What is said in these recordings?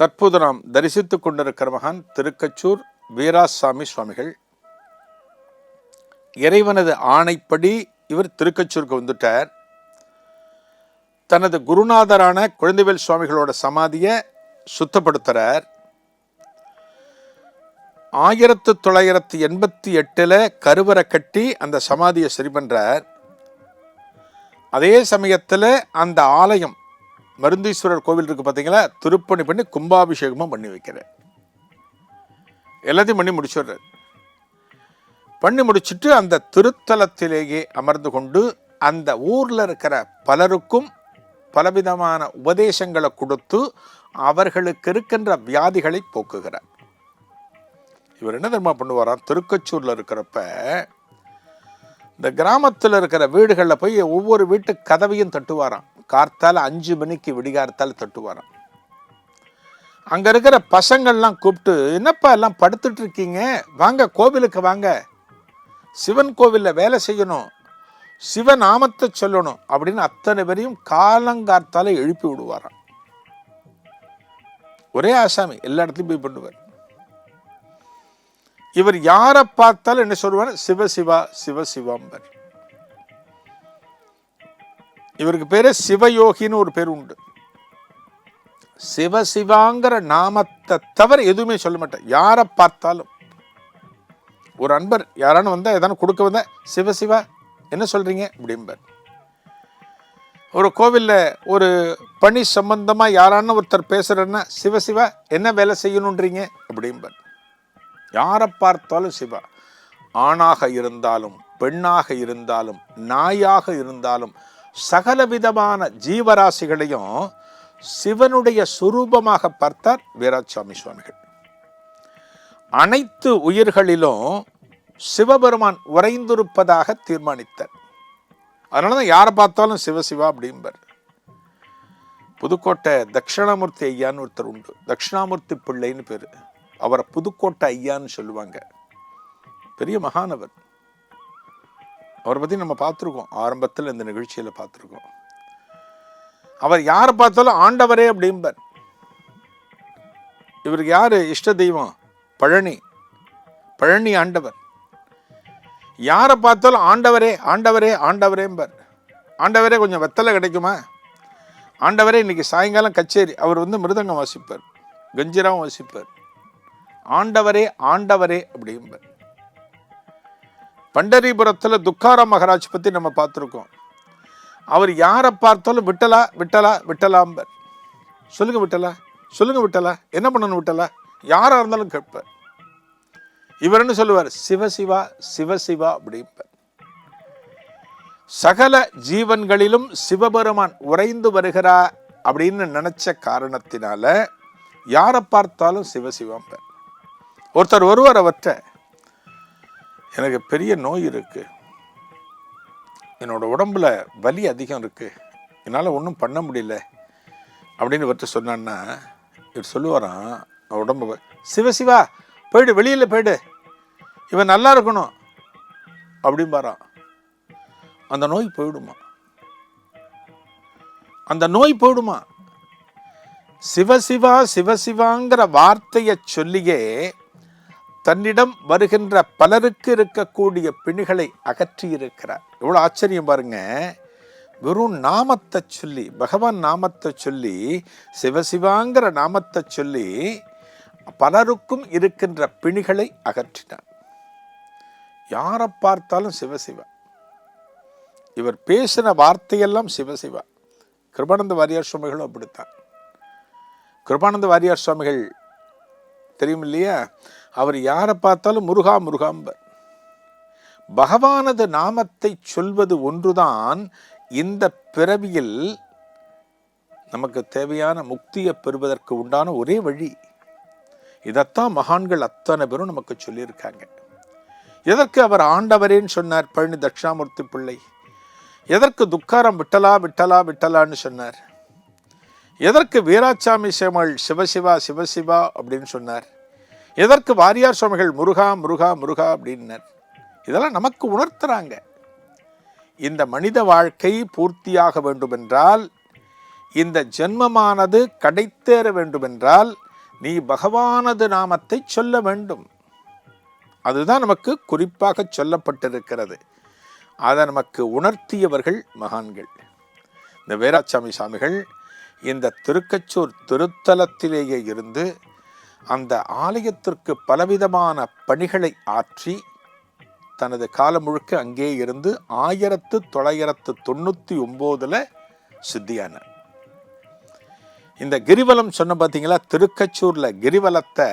தற்போது நாம் தரிசித்து கொண்டிருக்கிற மகான் திருக்கச்சூர் வீராசாமி சுவாமிகள். இறைவனது ஆணைப்படி இவர் திருக்கச்சூருக்கு வந்துட்டார். தனது குருநாதரான குழந்தைவேல் சுவாமிகளோட சமாதியை சுத்தப்படுத்துறார். ஆயிரத்து தொள்ளாயிரத்து எண்பத்தி எட்டில் கருவறை கட்டி அந்த சமாதியை சரி பண்றார். அதே சமயத்தில் அந்த ஆலயம் மருந்தீஸ்வரர் கோவில் இருக்குது பார்த்தீங்களா திருப்பணி பண்ணி கும்பாபிஷேகமும் பண்ணி வைக்கிறார் எல்லாத்தையும் பண்ணி முடிச்சுடுறார் பண்ணி முடிச்சிட்டு அந்த திருத்தலத்திலேயே அமர்ந்து கொண்டு அந்த ஊரில் இருக்கிற பலருக்கும் பலவிதமான உபதேசங்களை கொடுத்து அவர்களுக்கு இருக்கின்ற வியாதிகளை போக்குகிறார். இவர் என்ன தெரியுமா பண்ணுவாராம் திருக்கச்சூரில் இருக்கிறப்ப இந்த கிராமத்தில் இருக்கிற வீடுகளில் போய் ஒவ்வொரு வீட்டு கதவையும் தட்டுவாராம். கார்த்தால அஞ்சு மணிக்கு விடிகார்த்தால வரோம் அங்கே இருக்கிற பசங்கள்லாம் கூப்பிட்டு என்னப்பா எல்லாம் படுத்துட்டு இருக்கீங்க? வாங்க கோவிலுக்கு வாங்க. சிவன் கோவிலில் வேலை செய்யணும். சிவநாமத்தை சொல்லணும். அப்படின்னு அத்தனை பேரையும் காலங்கார்த்தால எழுப்பி விடுவாராம். ஒரே ஆசாமி எல்லா இடத்துலையும் போய் பண்ணுவார். இவர் யாரை பார்த்தாலும் என்ன சொல்லுவார்? சிவசிவா சிவசிவாம்பர் இவருக்கு பேரு சிவயோகின்னு ஒரு பேர் உண்டு. சிவசிவாங்கிற நாமத்தை தவிர எதுவுமே சொல்ல மாட்டேன் யாரை பார்த்தாலும். ஒரு அன்பர் யாரானு வந்தா ஏதானு கொடுக்க வந்தா சிவசிவா என்ன சொல்றீங்க? அப்படிம்பர். ஒரு கோவில்ல ஒரு பணி சம்பந்தமா யாரான ஒருத்தர் பேசுறேன்னா சிவசிவா என்ன வேலை செய்யணுன்றீங்க? அப்படிம்பர். யாரை பார்த்தாலும் சிவா. ஆணாக இருந்தாலும் பெண்ணாக இருந்தாலும் நாயாக இருந்தாலும் சகலவிதமான ஜீவராசிகளையும் சிவனுடைய சுரூபமாக பார்த்தார் வீராசாமி சுவாமிகள். அனைத்து உயிர்களிலும் சிவபெருமான் உறைந்திருப்பதாக தீர்மானித்தார். அதனால தான் யாரை பார்த்தாலும் சிவசிவா அப்படிம்பர். புதுக்கோட்டை தட்சிணாமூர்த்தி ஐயான்னு ஒருத்தர் உண்டு. தட்சிணாமூர்த்தி பிள்ளைன்னு பேரு. அவரை புதுக்கோட்டை ஐயான்னு சொல்லுவாங்க. பெரிய மகானவர் அவரை பற்றி நம்ம பார்த்துருக்கோம். ஆரம்பத்தில் இந்த நிகழ்ச்சியில் பார்த்துருக்கோம். அவர் யாரை பார்த்தாலும் ஆண்டவரே அப்படிம்பார். இவருக்கு யார்? இஷ்ட தெய்வம் பழனி. பழனி ஆண்டவர். யாரை பார்த்தாலும் ஆண்டவரே ஆண்டவரே ஆண்டவரேம்பார். ஆண்டவரே கொஞ்சம் வெத்தலை கிடைக்குமா? ஆண்டவரே இன்னைக்கு சாயங்காலம் கச்சேரி அவர் வந்து மிருதங்கம் வாசிப்பார். கஞ்சிராவும் வாசிப்பார். ஆண்டவரே ஆண்டவரே அப்படிம்பார். பண்டரிபுரத்தில் துக்காராம் மகராஜ் பற்றி நம்ம பார்த்துருக்கோம். அவர் யாரை பார்த்தாலும் விட்டலா விட்டலா விட்டலாம்பர் சொல்லுங்க விட்டலா சொல்லுங்க விட்டலா என்ன பண்ணணும் விட்டலா? யாராக இருந்தாலும் கேட்பார். இவர் என்ன சொல்லுவார்? சிவசிவா சிவசிவா அப்படிம்பார். சகல ஜீவன்களிலும் சிவபெருமான் உறைந்து வருகிறா அப்படின்னு நினச்ச காரணத்தினால யாரை பார்த்தாலும் சிவசிவாம்பர் ஒருத்தர் ஒருவர் அவற்றை எனக்கு பெரிய நோய் இருக்கு. என்னோட உடம்புல வலி அதிகம் இருக்கு. என்னால் ஒன்றும் பண்ண முடியல. அப்படின்னு ஒருத்தர் சொன்னான்னா இவர் சொல்லுவாராம் உடம்பு சிவசிவா போயிடு வெளியில் போயிடு. இவன் நல்லா இருக்கணும். அப்படிம்பாரான் அந்த நோய் போயிடுமா? அந்த நோய் போயிடுமா? சிவசிவா சிவசிவாங்கிற வார்த்தையை சொல்லியே தன்னிடம் வருகின்ற பலருக்கு இருக்கக்கூடிய பிணிகளை அகற்றி இருக்கிறார் எவ்வளோ ஆச்சரியம் பாருங்க. வெறும் நாமத்தை சொல்லி பகவான் நாமத்தை சொல்லி சிவசிவாங்கிற நாமத்தை சொல்லி பலருக்கும் இருக்கின்ற பிணிகளை அகற்றினார். யாரை பார்த்தாலும் சிவசிவா. இவர் பேசின வார்த்தையெல்லாம் சிவசிவா. கிருபானந்த வாரியார் சுவாமிகளும் அப்படித்தான். கிருபானந்த வாரியார் சுவாமிகள் தெரியும் இல்லையா அவர் யாரை பார்த்தாலும் முருகா முருகாம்பர். பகவானது நாமத்தை சொல்வது ஒன்றுதான் இந்த பிறவியில் நமக்கு தேவையான முக்தியை பெறுவதற்கு உண்டான ஒரே வழி. இதைத்தான் மகான்கள் அத்தனை பேரும் நமக்கு சொல்லியிருக்காங்க. எதற்கு அவர் ஆண்டவரேன்னு சொன்னார் பழனி தட்சிணாமூர்த்தி பிள்ளை? எதற்கு துக்காரம் விட்டலா விட்டலா விட்டலான்னு சொன்னார்? எதற்கு வீராசாமி சேமல் சிவசிவா சிவசிவா அப்படின்னு சொன்னார்? எதற்கு வாரியார் சுவாமிகள் முருகா முருகா முருகா அப்படின்னர் இதெல்லாம் நமக்கு உணர்த்துறாங்க. இந்த மனித வாழ்க்கை பூர்த்தியாக வேண்டுமென்றால் இந்த ஜென்மமானது கடைத்தேற வேண்டுமென்றால் நீ பகவானது நாமத்தை சொல்ல வேண்டும். அதுதான் நமக்கு குறிப்பாக சொல்லப்பட்டிருக்கிறது. அதை நமக்கு உணர்த்தியவர்கள் மகான்கள். இந்த வீராசாமி சாமிகள் இந்த திருக்கச்சூர் திருத்தலத்திலேயே இருந்து அந்த ஆலயத்திற்கு பலவிதமான பணிகளை ஆற்றி தனது காலம் முழுக்க அங்கே இருந்து ஆயிரத்து தொள்ளாயிரத்து தொண்ணூற்றி ஒம்போதில் சித்தியானார். இந்த கிரிவலம் சொன்ன பார்த்தீங்களா திருக்கச்சூரில் கிரிவலத்தை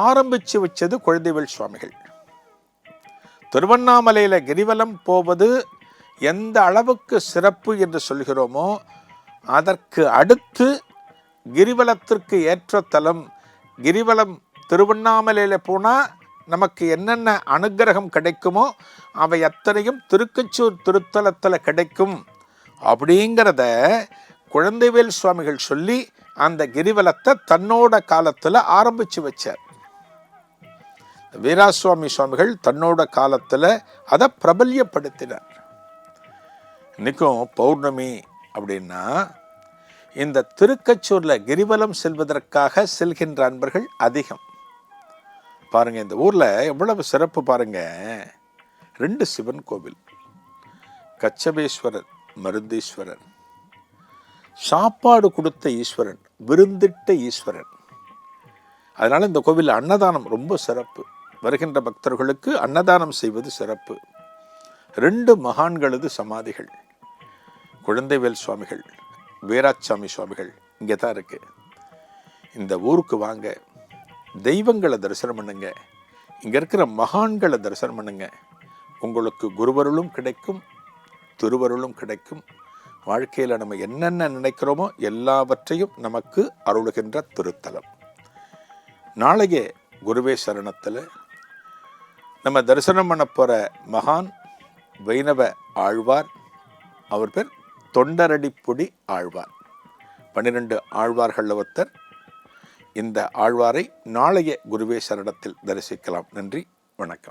ஆரம்பிச்சு வச்சது குழந்தைவேல் சுவாமிகள். திருவண்ணாமலையில் கிரிவலம் போவது எந்த அளவுக்கு சிறப்பு என்று சொல்கிறோமோ அதற்கு அடுத்து கிரிவலத்திற்கு ஏற்ற தலம் கிரிவலம் திருவண்ணாமலையில் போனால் நமக்கு என்னென்ன அனுக்கிரகம் கிடைக்குமோ அவை அத்தனையும் திருக்கச்சூர் திருத்தலத்தில் கிடைக்கும். அப்படிங்கிறத குழந்தைவேல் சுவாமிகள் சொல்லி அந்த கிரிவலத்தை தன்னோட காலத்தில் ஆரம்பிச்சு வச்சார். வீராசுவாமி சுவாமிகள் தன்னோட காலத்தில் அதை பிரபல்யப்படுத்தினார். இன்றைக்கும் பௌர்ணமி அப்படின்னா இந்த திருக்கச்சூரில் கிரிவலம் செல்வதற்காக செல்கின்ற அன்பர்கள் அதிகம். பாருங்க இந்த ஊரில் எவ்வளவு சிறப்பு பாருங்க. ரெண்டு சிவன் கோவில். கச்சபேஸ்வரர் மருந்தீஸ்வரர். சாப்பாடு கொடுத்த ஈஸ்வரன் விருந்திட்ட ஈஸ்வரன். அதனால் இந்த கோவிலில் அன்னதானம் ரொம்ப சிறப்பு. வருகின்ற பக்தர்களுக்கு அன்னதானம் செய்வது சிறப்பு. ரெண்டு மகான்களது சமாதிகள். குழந்தைவேல் சுவாமிகள். வீராசாமி சுவாமிகள் இங்கே தான் இருக்குது இந்த ஊருக்கு வாங்க தெய்வங்களை தரிசனம் பண்ணுங்க இங்கே இருக்கிற மகான்களை தரிசனம் பண்ணுங்க. உங்களுக்கு குருவருளும் கிடைக்கும் திருவருளும் கிடைக்கும். வாழ்க்கையில் நம்ம என்னென்ன நினைக்கிறோமோ எல்லாவற்றையும் நமக்கு அருளுகின்ற திருத்தலம். நாளைய குருவே சரணத்தில் நம்ம தரிசனம் பண்ண போகிற மகான் வைணவ ஆழ்வார் அவர் பேர் தொண்டரடிப்புடி ஆழ்வார். பன்னிரண்டு ஆழ்வார்கள் ஒருத்தர். இந்த ஆழ்வாரை நாளைய குருவே தரிசிக்கலாம். நன்றி வணக்கம்.